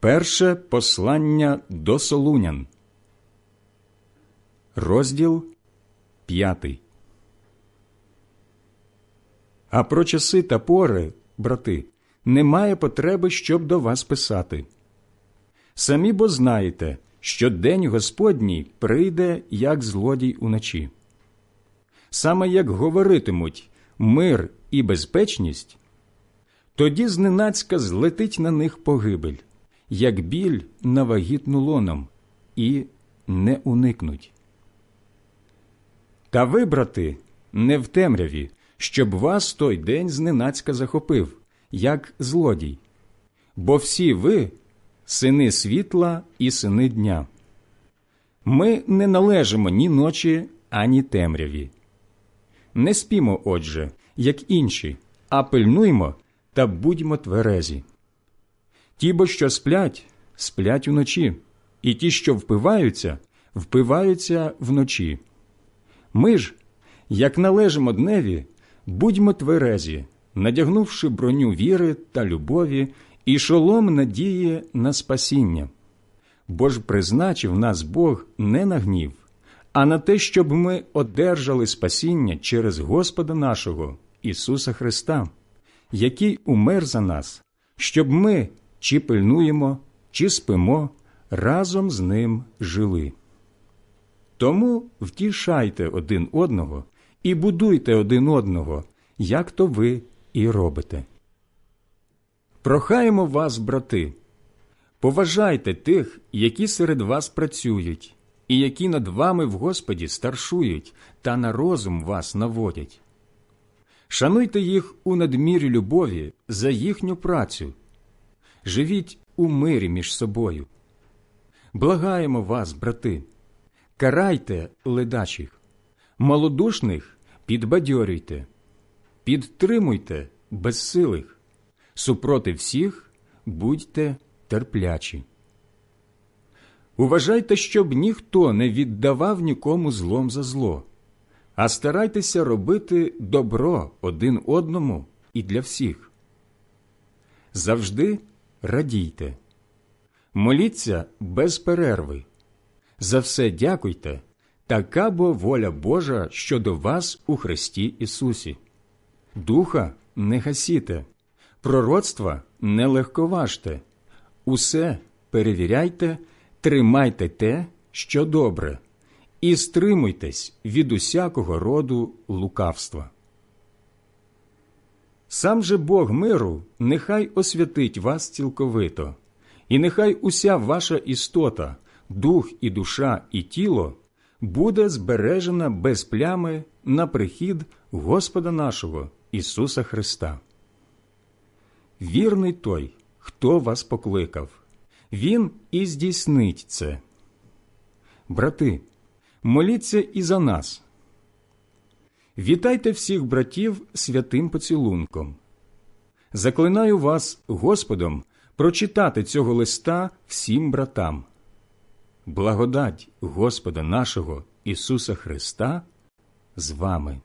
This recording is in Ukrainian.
Перше послання до Солунян, розділ п'ятий. А про часи та пори, брати, немає потреби, щоб до вас писати. Самі бо знаєте, що день Господній прийде, як злодій уночі. Саме як говоритимуть мир і безпечність, тоді зненацька злетить на них погибель, як біль на вагітну лоном, і не уникнуть. Та ви, брати, не в темряві, щоб вас той день зненацька захопив, як злодій. Бо всі ви сини світла і сини дня. Ми не належимо ні ночі, ані темряві. Не спімо, отже, як інші, а пильнуймо та будьмо тверезі. Ті, бо що сплять, сплять уночі, і ті, що впиваються, впиваються вночі. Ми ж, як належимо дневі, будьмо тверезі, надягнувши броню віри та любові і шолом надії на спасіння. Бо ж призначив нас Бог не на гнів, а на те, щоб ми одержали спасіння через Господа нашого Ісуса Христа, який умер за нас, щоб ми чи пильнуємо, чи спимо, разом з ним жили. Тому втішайте один одного і будуйте один одного, як то ви і робите. Прохаємо вас, брати, поважайте тих, які серед вас працюють, і які над вами в Господі старшують та на розум вас наводять. Шануйте їх у надмірі любові за їхню працю, живіть у мирі між собою. Благаємо вас, брати, карайте ледачих, малодушних підбадьорюйте, підтримуйте безсилих, супроти всіх будьте терплячі. Уважайте, щоб ніхто не віддавав нікому злом за зло, а старайтеся робити добро один одному і для всіх. Завжди радійте, моліться без перерви. За все дякуйте, така бо воля Божа щодо вас у Христі Ісусі. Духа не гасіте, пророцтва не легковажте, усе перевіряйте, тримайте те, що добре, і стримуйтесь від усякого роду лукавства. Сам же Бог миру нехай освятить вас цілковито, і нехай уся ваша істота, дух і душа, і тіло буде збережена без плями на прихід Господа нашого Ісуса Христа. Вірний той, хто вас покликав, Він і здійснить це. Брати, моліться і за нас. Вітайте всіх братів святим поцілунком. Заклинаю вас Господом прочитати цього листа всім братам. Благодать Господа нашого Ісуса Христа з вами.